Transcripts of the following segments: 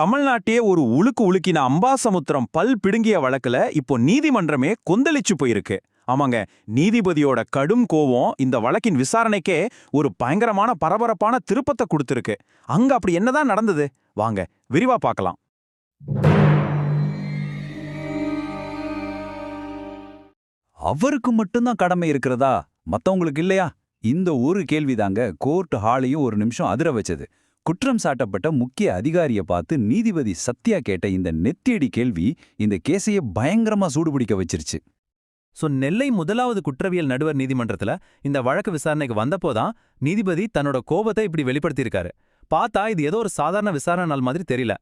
தமிழ்நாட்டையே ஒரு உலுக்கு உலுக்கின அம்பாசமுத்திரம் பல் பிடுங்கிய வழக்குல இப்போ நீதிமன்றமே கொந்தளிச்சு போயிருக்கு. ஆமாங்க நீதிபதியோட கடும் கோவம் இந்த வழக்கின் விசாரணைக்கே ஒரு பயங்கரமான பரபரப்பான திருப்பத்தை கொடுத்துருக்கு. அங்க அப்படி என்னதான் நடந்தது? வாங்க விரிவா பார்க்கலாம். அவருக்கு மட்டும்தான் கடமை இருக்கிறதா? மத்தவங்களுக்கு இல்லையா? இந்த ஒரு கேள்விதாங்க கோர்ட் ஹாலையும் ஒரு நிமிஷம் அதிர வச்சது. குற்றம் சாட்டப்பட்ட முக்கிய அதிகாரிய பார்த்து நீதிபதி சத்யா கேட்ட இந்த நெத்தியடி கேள்வி இந்த கேஸையே பயங்கரமா சூடுபிடிக்க வச்சிருச்சு. சோ நெல்லை முதலாவது குற்றவியல் நடுவர் நீதிமன்றத்துல இந்த வழக்கு விசாரணைக்கு வந்தப்போதான் நீதிபதி தன்னோட கோபத்தை இப்படி வெளிப்படுத்தியிருக்காரு. பார்த்தா இது ஏதோ ஒரு சாதாரண விசாரணை நாள் மாதிரி தெரியல.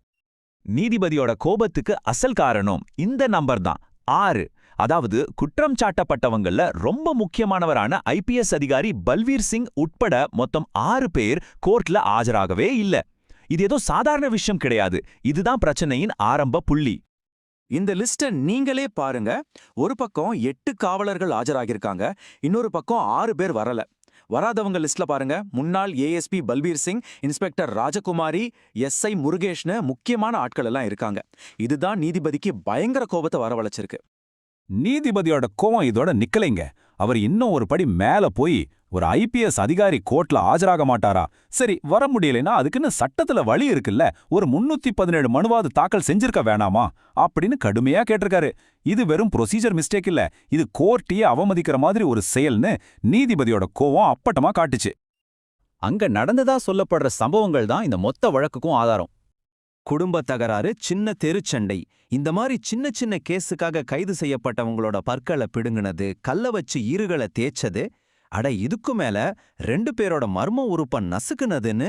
நீதிபதியோட கோபத்துக்கு அசல் காரணம் இந்த நம்பர் தான் ஆறு. அதாவது குற்றம் சாட்டப்பட்டவங்கள்ல ரொம்ப முக்கியமானவரான ஐபிஎஸ் அதிகாரி பல்வீர் சிங் உட்பட மொத்தம் ஆறு பேர் கோர்ட்ல ஆஜராகவே இல்ல. இது ஏதோ சாதாரண விஷயம் கிடையாது. இதுதான் பிரச்சனையின் ஆரம்ப புள்ளி. இந்த லிஸ்ட நீங்களே பாருங்க. ஒரு பக்கம் எட்டு காவலர்கள் ஆஜராகியிருக்காங்க. இன்னொரு பக்கம் ஆறு பேர் வரல. வராதவங்க லிஸ்ட்ல பாருங்க. முன்னாள் ASP Balbir Singh inspector Rajakumari SI முருகேஷ்னு முக்கியமான ஆட்கள் எல்லாம் இருக்காங்க. இதுதான் நீதிபதிக்கு பயங்கர கோபத்தை வரவழைச்சிருக்கு. நீதிபதியோட கோவம் இதோட நிக்கலைங்க. அவர் இன்னும் ஒரு படி மேல போய் ஒரு ஐபிஎஸ் அதிகாரி கோர்ட்ல ஆஜராக மாட்டாரா? சரி வர முடியலைன்னா அதுக்குன்னு சட்டத்துல வழி இருக்குல்ல. ஒரு முன்னூத்தி பதினேழு மனுவாது தாக்கல் செஞ்சிருக்க வேணாமா? அப்படின்னு கடுமையா கேட்டிருக்காரு. இது வெறும் ப்ரொசீஜர் மிஸ்டேக் இல்ல. இது கோர்ட்டையே அவமதிக்கிற மாதிரி ஒரு செயல்னு நீதிபதியோட கோவம் அப்பட்டமா காட்டுச்சு. அங்க நடந்ததா சொல்லப்படுற சம்பவங்கள் தான் இந்த மொத்த வழக்குக்கும் ஆதாரம். குடும்ப தகராறு சின்ன தெருச்சண்டை இந்த மாதிரி சின்ன சின்ன கேஸுக்காக கைது செய்யப்பட்டவங்களோட பற்களை பிடுங்கினது கல்ல வச்சு ஈறுகளை தேய்ச்சது அட இதுக்கு மேல ரெண்டு பேரோட மர்ம உறுப்பை நசுக்குனதுன்னு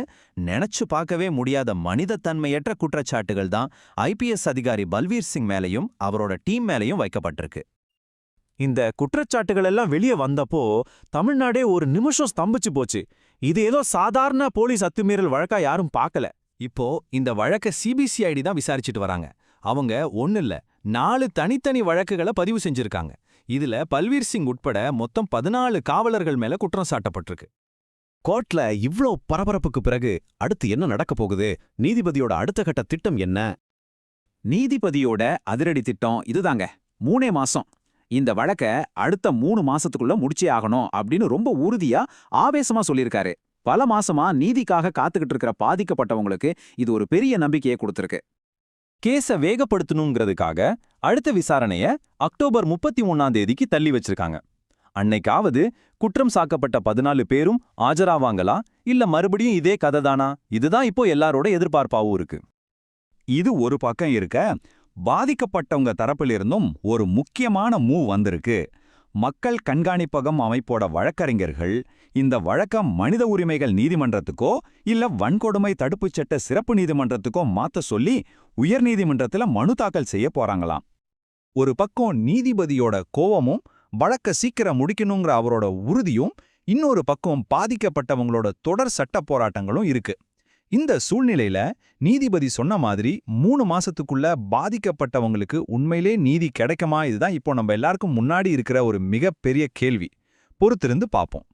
நினைச்சு பார்க்கவே முடியாத மனிதத்தன்மையற்ற குற்றச்சாட்டுகள் தான் ஐபிஎஸ் அதிகாரி பல்வீர் சிங் மேலையும் அவரோட டீம் மேலையும் வைக்கப்பட்டிருக்கு. இந்த குற்றச்சாட்டுகள் எல்லாம் வெளியே வந்தப்போ தமிழ்நாடே ஒரு நிமிஷம் ஸ்தம்பிச்சு போச்சு. இது ஏதோ சாதாரண போலீஸ் அத்துமீறல் வழக்கா யாரும் பார்க்கல. இப்போ இந்த வழக்க சிபிசிஐடி தான் விசாரிச்சுட்டு வராங்க. அவங்க ஒண்ணு இல்ல நாலு தனித்தனி வழக்குகளை பதிவு செஞ்சிருக்காங்க. இதுல பல்வீர் சிங் உட்பட மொத்தம் பதினாலு காவலர்கள் மேல குற்றம் சாட்டப்பட்டிருக்கு. கோர்ட்ல இவ்ளோ பரபரப்புக்கு பிறகு அடுத்து என்ன நடக்க போகுது? நீதிபதியோட அடுத்த கட்ட திட்டம் என்ன? நீதிபதியோட அதிரடி திட்டம் இதுதாங்க. மூணே மாசம். இந்த வழக்க அடுத்த மூணு மாசத்துக்குள்ள முடிச்சே ஆகணும் அப்படின்னு ரொம்ப உறுதியா ஆவேசமா சொல்லியிருக்காரு. பல மாசமா நீதிக்காக காத்துக்கிட்டு இருக்கிற பாதிக்கப்பட்டவங்களுக்கு இது ஒரு பெரிய நம்பிக்கையை கொடுத்திருக்கு. கேஸ வேகப்படுத்தணுங்கிறதுக்காக அடுத்த விசாரணைய அக்டோபர் முப்பத்தி ஒன்னாம் தேதிக்கு தள்ளி வச்சிருக்காங்க. அன்னைக்காவது குற்றம் சாக்கப்பட்ட பதினாலு பேரும் ஆஜராவாங்களா இல்ல மறுபடியும் இதே கதை தானா இதுதான் இப்போ எல்லாரோட எதிர்பார்ப்பாவும் இருக்கு. இது ஒரு பக்கம் இருக்க பாதிக்கப்பட்டவங்க தரப்பிலிருந்தும் ஒரு முக்கியமான மூவ் வந்திருக்கு. மக்கள் கண்காணிப்பகம் அமைப்போட வழக்கறிஞர்கள் இந்த வழக்கம் மனித உரிமைகள் நீதிமன்றத்துக்கோ இல்ல வன்கொடுமை தடுப்புச் சட்ட சிறப்பு நீதிமன்றத்துக்கோ மாத்த சொல்லி உயர்நீதிமன்றத்துல மனு தாக்கல் செய்ய போறாங்களாம். ஒரு பக்கம் நீதிபதியோட கோவமும் வழக்க சீக்கிரம் முடிக்கணுங்கிற அவரோட உறுதியும் இன்னொரு பக்கம் பாதிக்கப்பட்டவங்களோட தொடர் சட்ட போராட்டங்களும் இருக்கு. இந்த சூழ்நிலையில நீதிபதி சொன்ன மாதிரி மூணு மாசத்துக்குள்ள பாதிக்கப்பட்டவங்களுக்கு உண்மையிலே நீதி கிடைக்குமா? இதுதான் இப்போ நம்ம எல்லாருக்கும் முன்னாடி இருக்கிற ஒரு மிகப்பெரிய கேள்வி. பொறுத்திருந்து பார்ப்போம்.